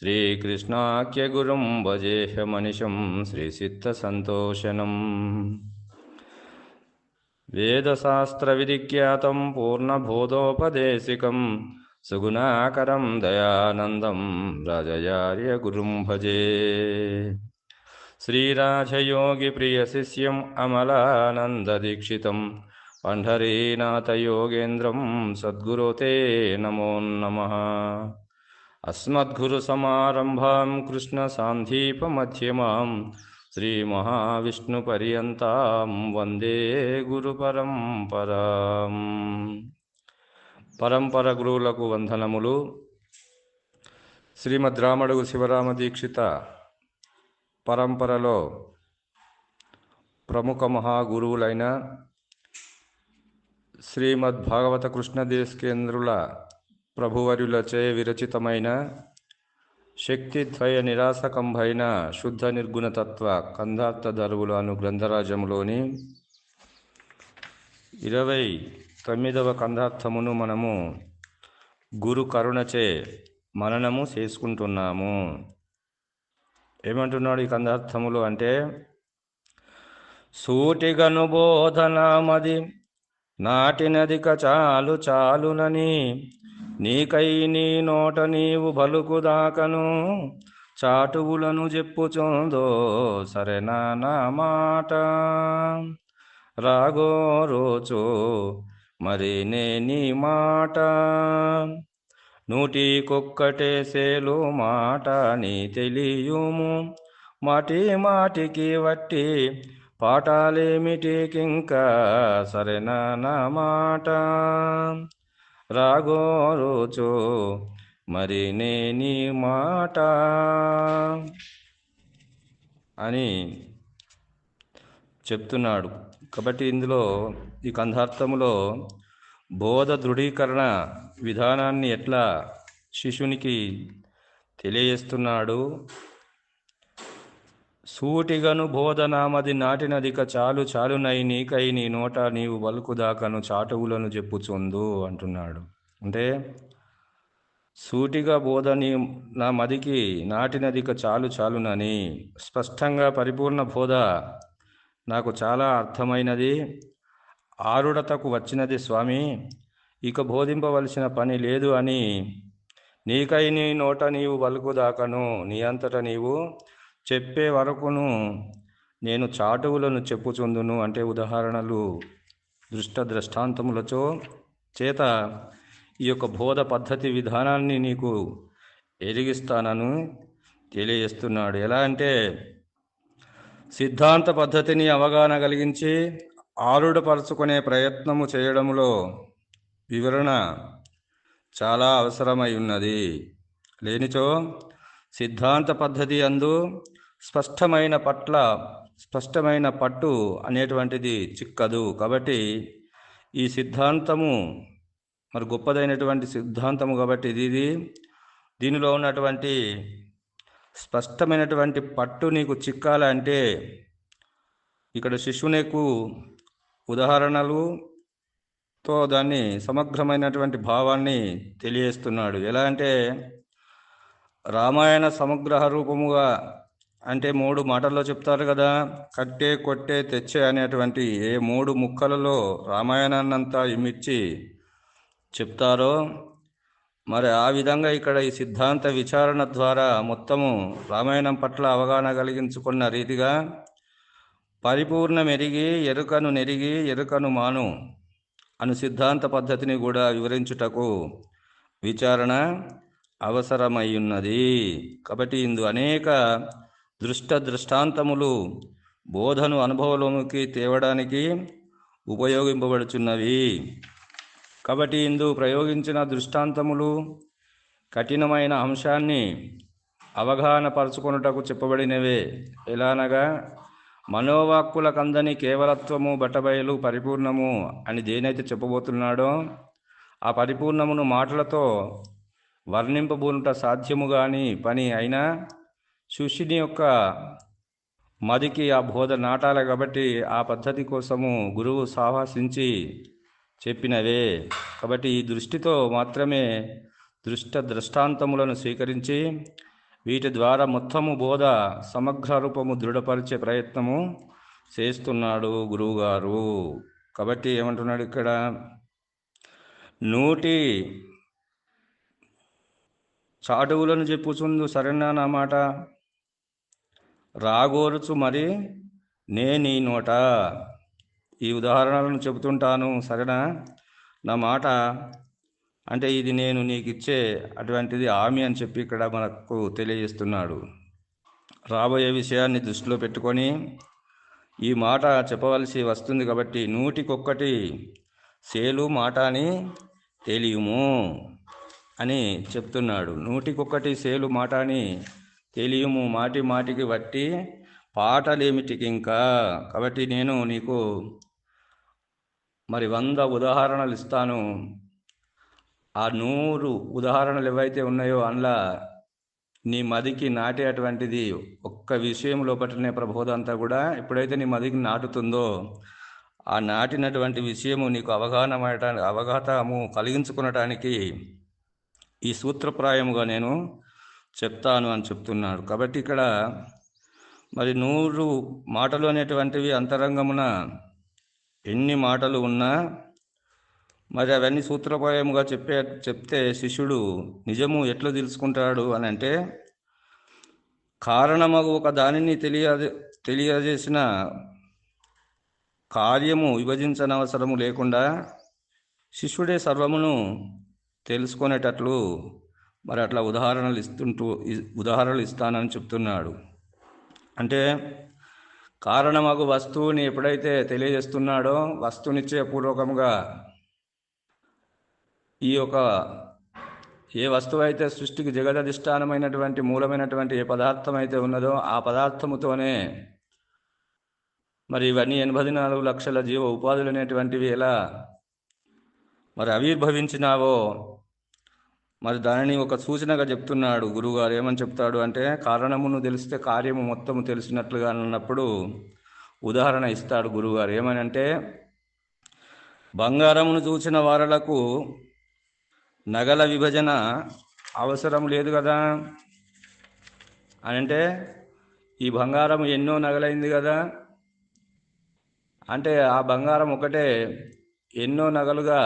श्रीकृष्णाख्यगुरुं भजेहमनिशं श्रीसिद्धसन्तोषणम् वेदशास्त्रविधिख्यातं पूर्णबोधोपदेशिकं सुगुणाकरं दयानन्दं राजयार्यगुरुं भजे श्रीराजयोगिप्रियशिष्यम् अमलानन्ददीक्षितं पण्ढरीनाथयोगेन्द्रं सद्गुरो ते नमो नमः अस्मद्गुरुसमारम्भां कृष्णसान्धीपमध्यमां శ్రీమహావిష్ణుపర్యంతం వందే గురుపరంపరాం పరంపర గురువులకు వందనములు శ్రీమద్ రామడుగు శివరామ దీక్షిత పరంపరలో ప్రముఖ మహాగురువులైన శ్రీమద్ భాగవత కృష్ణదేశకేంద్రుల ప్రభువర్యులచే విరచితమైన శక్తిద్వయ నిరాసకంభైన శుద్ధ నిర్గుణతత్వ కందార్థధరువులు అను గ్రంథరాజంలోని ఇరవై తొమ్మిదవ కందార్థమును మనము గురు కరుణచే మననము చేసుకుంటున్నాము. ఏమంటున్నాడు ఈ కందార్థములు అంటే సూటిగను నాటినది నాటినదిక చాలు చాలునని నీకై నీ నోట నీవు బలుకుదాకను చాటువులను చెప్పుచుందో సరేనా నా మాట. రాగో రోజు మరి నే నీ మాట. నూటికొక్కటే సేలు మాట నీ తెలియుము. మాటి మాటికి వట్టి పాఠాలేమిటికింకా సరేనా నా మాట. రాగో రోజు మరి నేని మాట అని చెప్తున్నాడు. కాబట్టి ఇందులో ఈ కంధార్థములో బోధ దృఢీకరణ విధానాన్ని ఎట్లా శిశునికి తెలియజేస్తున్నాడు? సూటిగను బోధనామది నాటినదిక చాలు చాలునై నీకై నీ నోట నీవు బలుకుదాకను చాటువులను చెప్పుచుందు అంటున్నాడు. అంటే సూటిగా బోధని నా మదికి నాటినదిక చాలు చాలునని స్పష్టంగా పరిపూర్ణ బోధ నాకు చాలా అర్థమైనది. ఆరుడతకు వచ్చినది స్వామి ఇక బోధింపవలసిన పని లేదు అని నీకై నీ నోట నీవు బలుకుదాకను నీ అంతట నీవు చెప్పే వరకును నేను చాటువులను చెప్పుచుందును అంటే ఉదాహరణలు దృష్ట దృష్టాంతములచో చేత ఈ యొక్క బోధ పద్ధతి విధానాన్ని నీకు ఎరిగిస్తానను తెలియజేస్తున్నాడు. ఎలా అంటే సిద్ధాంత పద్ధతిని అవగాహన కలిగించి ఆరుడపరుచుకునే ప్రయత్నము చేయడంలో వివరణ చాలా అవసరమై ఉన్నది లేనిచో సిద్ధాంత పద్ధతి అందు స్పష్టమైన పట్ల స్పష్టమైన పట్టు అనేటువంటిది చిక్కదు. కాబట్టి ఈ సిద్ధాంతము మరి గొప్పదైనటువంటి సిద్ధాంతము కాబట్టి ఇది ఇది దీనిలో ఉన్నటువంటి స్పష్టమైనటువంటి పట్టు నీకు చిక్కాలంటే ఇక్కడ శిశువునకు ఉదాహరణలుతో దాన్ని సమగ్రమైనటువంటి భావాన్ని తెలియజేస్తున్నాడు. ఎలా అంటే రామాయణ సమగ్రహ రూపముగా అంటే మూడు మాటల్లో చెప్తారు కదా కట్టే కొట్టే తెచ్చే అనేటువంటి ఏ మూడు ముక్కలలో రామాయణాన్నంతా ఇమిచ్చి చెప్తారో మరి ఆ విధంగా ఇక్కడ ఈ సిద్ధాంత విచారణ ద్వారా మొత్తము రామాయణం పట్ల అవగాహన కలిగించుకున్న రీతిగా పరిపూర్ణ మెరిగి ఎరుకను నెరిగి ఎరుకను మాను అను సిద్ధాంత పద్ధతిని కూడా వివరించుటకు విచారణ అవసరమయ్యున్నది. కాబట్టి ఇందు అనేక దృష్ట దృష్టాంతములు బోధను అనుభవంలోకి తేవడానికి ఉపయోగింపబడుచున్నవి. కాబట్టి ఇందు ప్రయోగించిన దృష్టాంతములు కఠినమైన అంశాన్ని అవగాహన పరుచుకొనుటకు చెప్పబడినవే ఎలానగా మనోవాక్కులకందని కేవలత్వము బట్టబయలు పరిపూర్ణము అని దేనైతే చెప్పబోతున్నాడో ఆ పరిపూర్ణమును మాటలతో వర్ణింపబూనుట సాధ్యము గాని పని అయినా శిష్యుని యొక్క మదికి ఆ బోధ నాటాలి కాబట్టి ఆ పద్ధతి కోసము గురువు సాహసించి చెప్పినవే. కాబట్టి ఈ దృష్టితో మాత్రమే దృష్ట దృష్టాంతములను స్వీకరించి వీటి ద్వారా మొత్తము బోధ సమగ్ర రూపము దృఢపరిచే ప్రయత్నము చేస్తున్నాడు గురువుగారు. కాబట్టి ఏమంటున్నాడు ఇక్కడ? నూటి చాటువులను చెప్పుచుందు సరేనా నా మాట? రాగోరుచు మరి నే నీ నోట. ఈ ఉదాహరణలను చెబుతుంటాను సరేనా? నా మాట అంటే ఇది నేను నీకు ఇచ్చే అటువంటిది హామీ అని చెప్పి ఇక్కడ మనకు తెలియజేస్తున్నాడు. రాబోయే విషయాన్ని దృష్టిలో పెట్టుకొని ఈ మాట చెప్పవలసి వస్తుంది కాబట్టి నూటికొక్కటి సేలు మాట అని తెలియము. అని చెప్తున్నాడు. నూటికొక్కటి సేలు మాట అని తెలియము మాటి మాటికి బట్టి పాటలేమిటికి ఇంకా కాబట్టి నేను నీకు మరి వంద ఉదాహరణలు ఇస్తాను. ఆ నూరు ఉదాహరణలు ఏవైతే ఉన్నాయో అందులో నీ మదికి నాటేటువంటిది ఒక్క విషయం లోపలనే ప్రబోధం అంతా కూడా ఎప్పుడైతే నీ మదికి నాటుతుందో ఆ నాటినటువంటి విషయము నీకు అవగాహన అవగాహతము కలిగించుకునటానికి ఈ సూత్రప్రాయముగా నేను చెప్తాను అని చెప్తున్నాడు కాబట్టి ఇక్కడ మరి నూరు మాటలు అనేటువంటివి అంతరంగమున ఎన్ని మాటలు ఉన్నా మరి అవన్నీ సూత్రప్రాయముగా చెప్పే చెప్తే శిష్యుడు నిజము ఎట్లా తెలుసుకుంటాడు అని అంటే కారణమగు ఒక దానిని తెలియ తెలియజేసిన కార్యము విభజించనవసరము లేకుండా శిష్యుడే సర్వమును తెలుసుకునేటట్లు మరి అట్లా ఉదాహరణలు ఇస్తుంటూ ఉదాహరణలు ఇస్తానని చెప్తున్నాడు. అంటే కారణమగు వస్తువుని ఎప్పుడైతే తెలియజేస్తున్నాడో వస్తువునిచ్చే పూర్వకంగా ఈ యొక్క ఏ వస్తువు అయితే సృష్టికి జగదధిష్టానమైనటువంటి మూలమైనటువంటి ఏ పదార్థం అయితే ఉన్నదో ఆ పదార్థముతోనే మరి ఇవన్నీ ఎనభై నాలుగు లక్షల జీవ ఉపాధులు అనేటువంటివి ఎలా మరి ఆవిర్భవించినావో? మరి దానిని ఒక సూచనగా చెప్తున్నాడు గురువుగారు. ఏమని చెప్తాడు అంటే కారణమును తెలిస్తే కార్యము మొత్తము తెలిసినట్లుగా అన్నప్పుడు ఉదాహరణ ఇస్తాడు గురువుగారు. ఏమని అంటే బంగారమును చూసిన వారలకు నగల విభజన అవసరం లేదు కదా? అని అంటే ఈ బంగారం ఎన్నో నగలైంది కదా? అంటే ఆ బంగారం ఒకటే ఎన్నో నగలుగా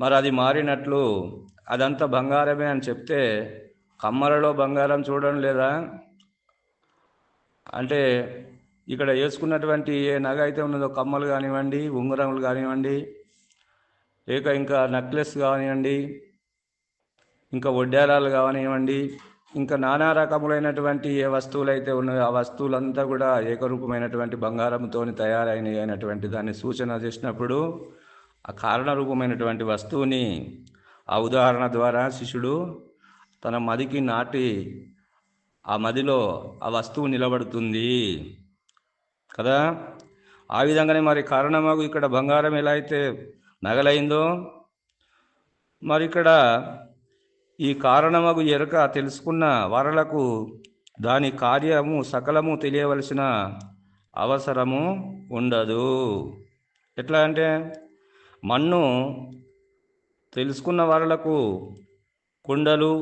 మరి అది మారినట్లు అదంతా బంగారమే అని చెప్తే కమ్మలలో బంగారం చూడడం లేదా? అంటే ఇక్కడ వేసుకున్నటువంటి ఏ నగ అయితే ఉన్నదో కమ్మలు కానివ్వండి ఉంగరములు కానివ్వండి లేక ఇంకా నెక్లెస్ కానివ్వండి ఇంకా వడ్డారాలు కానివ్వండి ఇంకా నానా రకములైనటువంటి ఏ వస్తువులు అయితే ఉన్నాయో ఆ వస్తువులంతా కూడా ఏకరూపమైనటువంటి బంగారంతో తయారైన అయినటువంటి దాన్ని సూచన చేసినప్పుడు ఆ కారణరూపమైనటువంటి వస్తువుని ఆ ఉదాహరణ ద్వారా శిష్యుడు తన మదికి నాటి ఆ మదిలో ఆ వస్తువు నిలబడుతుంది. కదా? ఆ విధంగానే మరి కారణమాగు ఇక్కడ బంగారం ఎలా అయితే నగలైందో మరి ఇక్కడ ఈ కారణమగు ఎరుక తెలుసుకున్న వరలకు దాని కార్యము సకలము తెలియవలసిన అవసరము ఉండదు. ఎట్లా అంటే మన్ను తెలుసుకున్న వాళ్ళకు కుండలు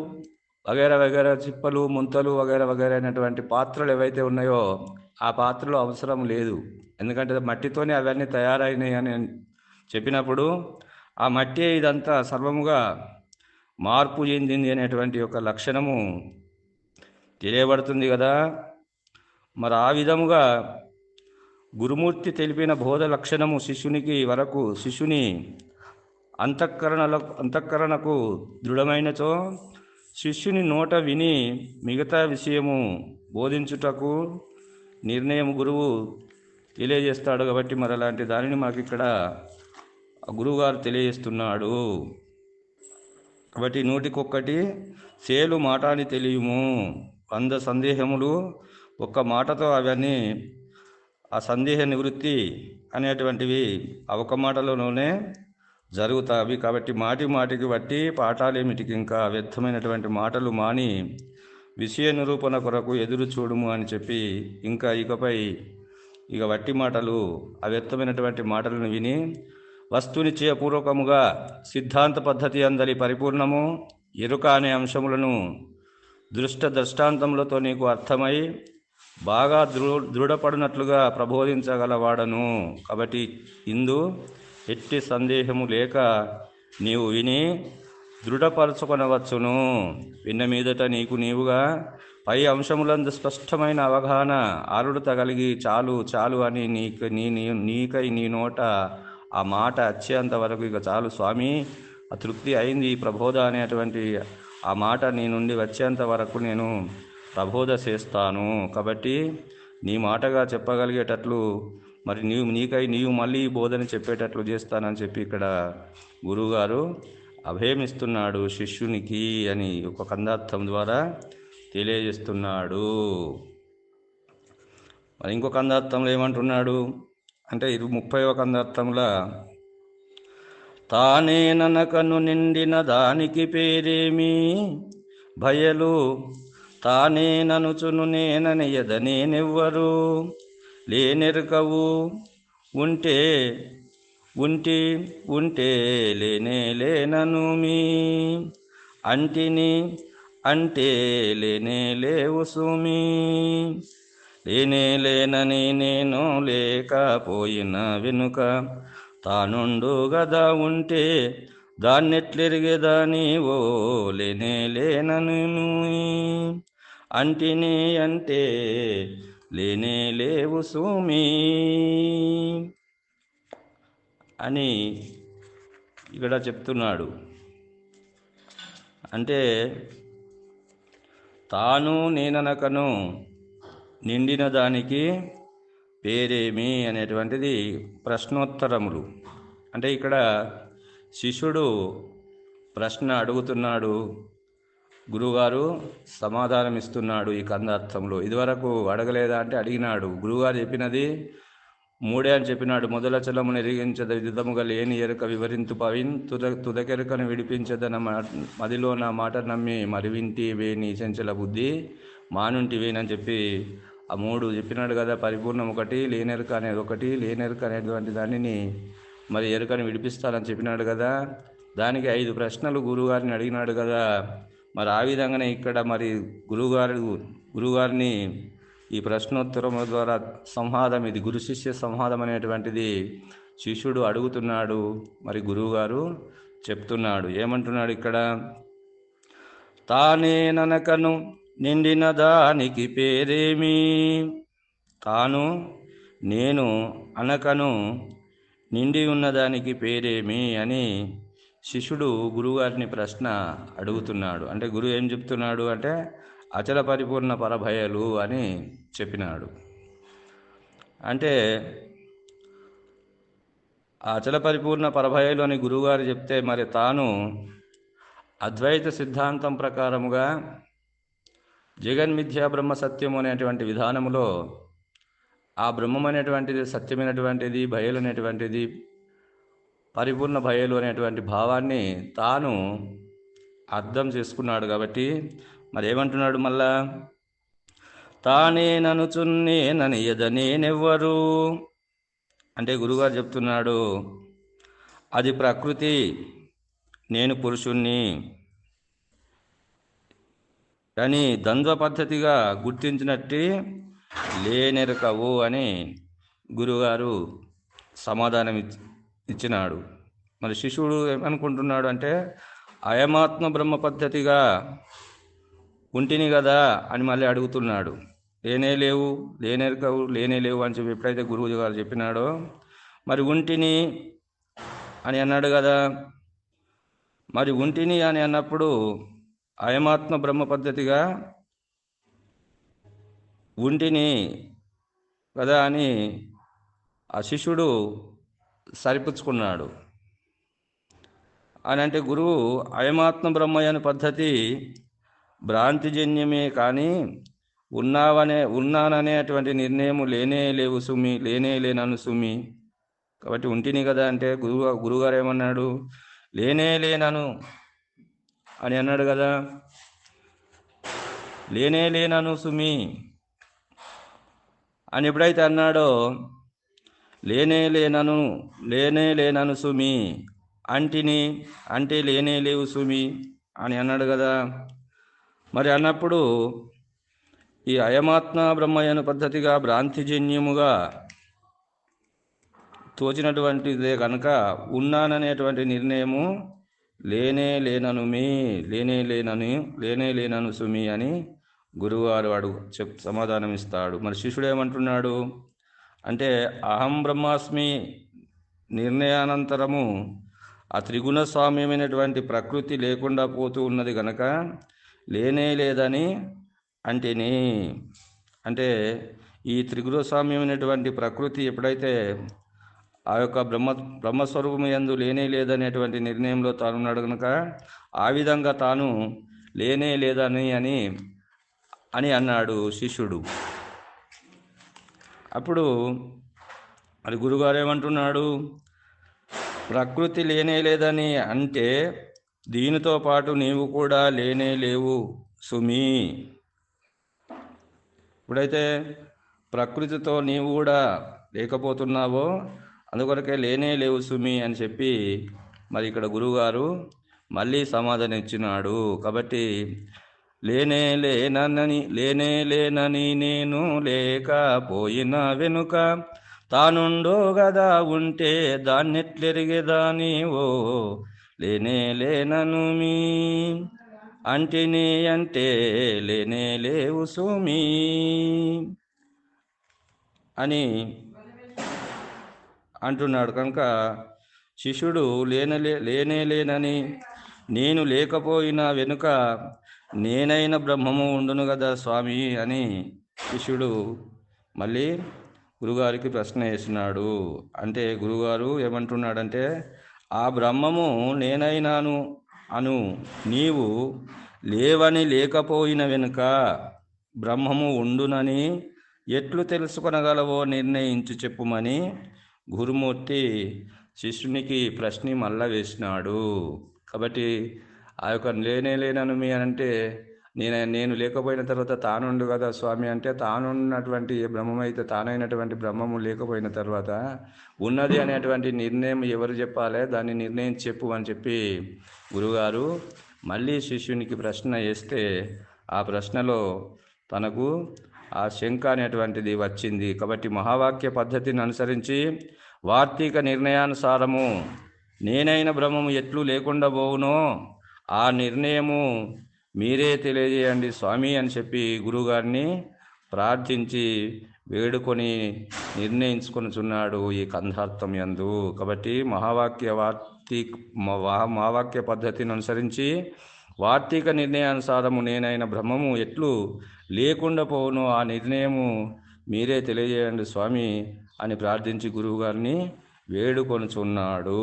వగేరా వగేరా చిప్పలు ముంతలు వగేరా వగేరా అయినటువంటి పాత్రలు ఏవైతే ఉన్నాయో ఆ పాత్రలు అవసరం లేదు. ఎందుకంటే మట్టితోనే అవన్నీ తయారైనాయి అని చెప్పినప్పుడు ఆ మట్టి ఇదంతా సర్వముగా మార్పు చెందింది అనేటువంటి ఒక లక్షణము తెలియబడుతుంది కదా. మరి ఆ విధముగా గురుమూర్తి తెలిపిన బోధ లక్షణము శిష్యునికి వరకు శిష్యుని అంతఃకరణల అంతఃకరణకు దృఢమైనచో శిష్యుని నోట విని మిగతా విషయము బోధించుటకు నిర్ణయం గురువు తెలియజేస్తాడు కాబట్టి మరి అలాంటి దానిని మాకు ఇక్కడ గురువుగారు తెలియజేస్తున్నాడు. కాబట్టి నూటికొక్కటి సేలు మాట అని తెలియము. వంద సందేహములు ఒక్క మాటతో అవన్నీ ఆ సందేహ నివృత్తి అనేటువంటివి ఆ ఒక జరుగుతాయి కాబట్టి మాటి మాటికి బట్టి పాఠాలేమిటికి ఇంకా వ్యర్థమైనటువంటి మాటలు మాని విషయ నిరూపణ కొరకు ఎదురు చూడుము అని చెప్పి ఇంకా ఇకపై ఇక వట్టి మాటలు అవ్యర్థమైనటువంటి మాటలను విని వస్తువుని చేయపూర్వకముగా సిద్ధాంత పద్ధతి అందరి పరిపూర్ణము ఎరుక అనే అంశములను దృష్ట దృష్టాంతములతో నీకు అర్థమై బాగా దృ దృఢపడినట్లుగా ప్రబోధించగలవాడను. కాబట్టి ఇందు ఎట్టి సందేహము లేక నీవు విని దృఢపరచుకొనవచ్చును. విన్న మీదట నీకు నీవుగా పై అంశములందు స్పష్టమైన అవగాహన ఆరుడత కలిగి చాలు చాలు అని నీకు నీ నీ- నీకై నీ నోట ఆ మాట వచ్చేంత వరకు ఇక చాలు స్వామి. ఆ తృప్తి అయింది ఈ ప్రబోధ అనేటువంటి ఆ మాట నీ నుండి వచ్చేంత వరకు నేను ప్రబోధ చేస్తాను కాబట్టి నీ మాటగా చెప్పగలిగేటట్లు మరి నీవు నీకై నీవు మళ్ళీ బోధన చెప్పేటట్లు చేస్తానని చెప్పి ఇక్కడ గురువుగారు అభయమిస్తున్నాడు శిష్యునికి అని ఒక కందార్థం ద్వారా తెలియజేస్తున్నాడు. మరి ఇంకొక అందార్థంలో ఏమంటున్నాడు అంటే ఇరు ముప్పైవ కందార్థంలో తానే ననకను నిండిన దానికి పేరేమి? భయలు తానే ననుచును నేననియదనేనెవ్వరు లేనెరుకవు ఉంటే ఉంటి ఉంటే లేనే లేనను మీ. అంటిని అంటే లేనే లేవు సుమి. లేనే లేనని నేను లేకపోయిన వెనుక తానుండు గదా ఉంటే దాన్నెట్లెరిగేదాని ఓ లేనే లేనను అంటినే అంటే లేనే లేవు సూమి. అని ఇక్కడ చెప్తున్నాడు. అంటే తాను నేననకను నిండిన దానికి పేరేమి అనేటువంటిది ప్రశ్నోత్తరములు. అంటే ఇక్కడ శిష్యుడు ప్రశ్న అడుగుతున్నాడు. గురువుగారు సమాధానం ఇస్తున్నాడు ఈ కందార్థంలో. ఇదివరకు అడగలేదా అంటే అడిగినాడు. గురువుగారు చెప్పినది మూడే అని చెప్పినాడు. మొదల చలమును ఎరిగించద విధముగా లేని ఎరుక వివరింతు పవిన్ తుద తుదకెరుకను విడిపించదన మా- మదిలో నా మాట నమ్మి మరివింటి వేని చంచల బుద్ధి మానుంటి వేనని చెప్పి ఆ మూడు చెప్పినాడు కదా. పరిపూర్ణం ఒకటి లేనెరుక అనేది ఒకటి లేనెరుక అనేటువంటి దానిని మరి ఎరుకని విడిపిస్తానని చెప్పినాడు కదా. దానికి ఐదు ప్రశ్నలు గురువుగారిని అడిగినాడు కదా. మరి ఆ విధంగానే ఇక్కడ మరి గురువుగారు గురువుగారిని ఈ ప్రశ్నోత్తరముల ద్వారా సంవాదం ఇది గురు శిష్య సంవాదం అనేటువంటిది శిష్యుడు అడుగుతున్నాడు మరి గురువుగారు చెప్తున్నాడు. ఏమంటున్నాడు ఇక్కడ? తానే ననకను నిండిన దానికి పేరేమి? తాను నేను అనకను నిండి ఉన్నదానికి పేరేమి అని శిష్యుడు గురువుగారిని ప్రశ్న అడుగుతున్నాడు. అంటే గురువు ఏం చెప్తున్నాడు అంటే అచల పరిపూర్ణ పరభయలు అని చెప్పినాడు. అంటే ఆ అచల పరిపూర్ణ పరభయలు అని గురువుగారు చెప్తే మరి తాను అద్వైత సిద్ధాంతం ప్రకారముగా జగన్మిథ్యా బ్రహ్మ సత్యము అనేటువంటి విధానములో ఆ బ్రహ్మం అనేటువంటిది సత్యమైనటువంటిది భయలు అనేటువంటిది పరిపూర్ణ భయలు అనేటువంటి భావాన్ని తాను అర్థం చేసుకున్నాడు కాబట్టి మరి ఏమంటున్నాడు మళ్ళా? తానే ననుచున్నే నేనెవ్వరు అంటే గురుగారు చెప్తున్నాడు అది ప్రకృతి నేను పురుషుణ్ణి. కానీ ద్వంద్వ పద్ధతిగా గుర్తించినట్టు లేనెరకవు అని గురుగారు సమాధానం ఇచ్చినాడు. మరి శిష్యుడు ఏమనుకుంటున్నాడు అంటే అయమాత్మ బ్రహ్మ పద్ధతిగా ఉంటిని కదా అని మళ్ళీ అడుగుతున్నాడు. లేనే లేవు లేనే లేనే లేవు అని చెప్పి ఎప్పుడైతే గురువు గారు చెప్పినాడో మరి ఉంటిని అని అన్నాడు కదా. మరి ఉంటిని అని అన్నప్పుడు అయమాత్మ బ్రహ్మ పద్ధతిగా ఉంటిని కదా అని ఆ శిష్యుడు సరిపుచ్చుకున్నాడు. అని అంటే గురువు అయమాత్మ బ్రహ్మయ్యని పద్ధతి భ్రాంతిజన్యమే కానీ ఉన్నావనే ఉన్నాననేటువంటి నిర్ణయం లేనే లేవు సుమి లేనే లేనను సుమి. కాబట్టి ఉంటిని కదా అంటే గురువు గురుగారు ఏమన్నాడు? లేనే లేనను అని అన్నాడు కదా. లేనే లేనను సుమి అని ఎప్పుడైతే అన్నాడో లేనే లేనను లేనే లేనను సుమి. అంటిని అంటే లేనే లేవు సుమి అని అన్నాడు కదా. మరి అన్నప్పుడు ఈ అయమాత్మ బ్రహ్మయ్యను పద్ధతిగా భ్రాంతిజన్యముగా తోచినటువంటిదే కనుక ఉన్నాననేటువంటి నిర్ణయము లేనే లేనను మీ లేనే లేనని లేనే లేనను సుమి అని గురువారు వాడు చెప్ సమాధానం ఇస్తాడు మరి శిష్యుడు ఏమంటున్నాడు? అంటే అహం బ్రహ్మాస్మి నిర్ణయానంతరము ఆ త్రిగుణ స్వామ్యమైనటువంటి ప్రకృతి లేకుండా పోతూ ఉన్నది గనక లేనే లేదని అంటేనే. అంటే ఈ త్రిగుణ స్వామ్యమైనటువంటి ప్రకృతి ఎప్పుడైతే ఆ యొక్క బ్రహ్మ బ్రహ్మస్వరూపం ఎందు లేనే లేదనేటువంటి నిర్ణయంలో తానున్నాడు కనుక ఆ విధంగా తాను లేనే లేదని అని అని అన్నాడు శిష్యుడు. అప్పుడు అది గురుగారు ఏమంటున్నాడు? ప్రకృతి లేనే లేదని అంటే దీనితో పాటు నీవు కూడా లేనే లేవు సుమి. ఇప్పుడైతే ప్రకృతితో నీవు కూడా లేకపోతున్నావో అందుకొరకే లేనే లేవు సుమి అని చెప్పి మరి ఇక్కడ గురువుగారు మళ్ళీ సమాధానం ఇచ్చినాడు. కాబట్టి లేనే లేనని లేనే లేనని నేను లేకపోయిన వెనుక తానుండో గదా ఉంటే దాన్నెట్లెరిగేదాని? ఓ లేనే లేనను మీ. అంటిని అంటే లేనే లేవు సుమి. అని అంటున్నాడు కనుక శిష్యుడు లేనలే లేనే లేనని నేను లేకపోయినా వెనుక నేనైన బ్రహ్మము ఉండును కదా స్వామి అని శిష్యుడు మళ్ళీ గురుగారికి ప్రశ్న వేసినాడు. అంటే గురుగారు ఏమంటున్నాడంటే ఆ బ్రహ్మము నేనైనాను అను నీవు లేవని లేకపోయిన వెనుక బ్రహ్మము ఉండునని ఎట్లు తెలుసుకొనగలవో నిర్ణయించి చెప్పుమని గురుమూర్తి శిష్యునికి ప్రశ్న మళ్ళా వేసినాడు. కాబట్టి ఆ యొక్క లేనే లేనను మీ అని అంటే నేను నేను లేకపోయిన తర్వాత తానుండు కదా స్వామి అంటే తానున్నటువంటి బ్రహ్మమైతే తానైనటువంటి బ్రహ్మము లేకపోయిన తర్వాత ఉన్నది అనేటువంటి నిర్ణయం ఎవరు చెప్పాలి? దాన్ని నిర్ణయం చెప్పు అని చెప్పి గురుగారు మళ్ళీ శిష్యునికి ప్రశ్న వేస్తే ఆ ప్రశ్నలో తనకు ఆ శంక అనేటువంటిది వచ్చింది. కాబట్టి మహావాక్య పద్ధతిని అనుసరించి వార్తీక నిర్ణయానుసారము నేనైన బ్రహ్మము ఎట్లు లేకుండా పోవునో ఆ నిర్ణయము మీరే తెలియజేయండి స్వామి అని చెప్పి గురుగారిని ప్రార్థించి వేడుకొని నిర్ణయించుకొనిచున్నాడు ఈ కంధార్థం ఎందు కాబట్టి మహావాక్య వార్తి మహావాక్య పద్ధతిని అనుసరించి వార్తీక నిర్ణయానుసారము నేనైన బ్రహ్మము ఎట్లు లేకుండా పోవును ఆ నిర్ణయము మీరే తెలియజేయండి స్వామి అని ప్రార్థించి గురువుగారిని వేడుకొనుచున్నాడు.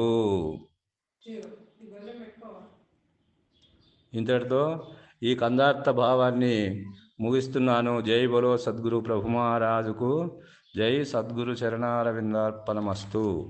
ఇంతటితో ఈ కందార్థ భావాన్ని ముగిస్తున్నాను. జై బలో సద్గురు ప్రభు మహారాజుకు జై సద్గురు చరణారవిందార్పణమస్తు.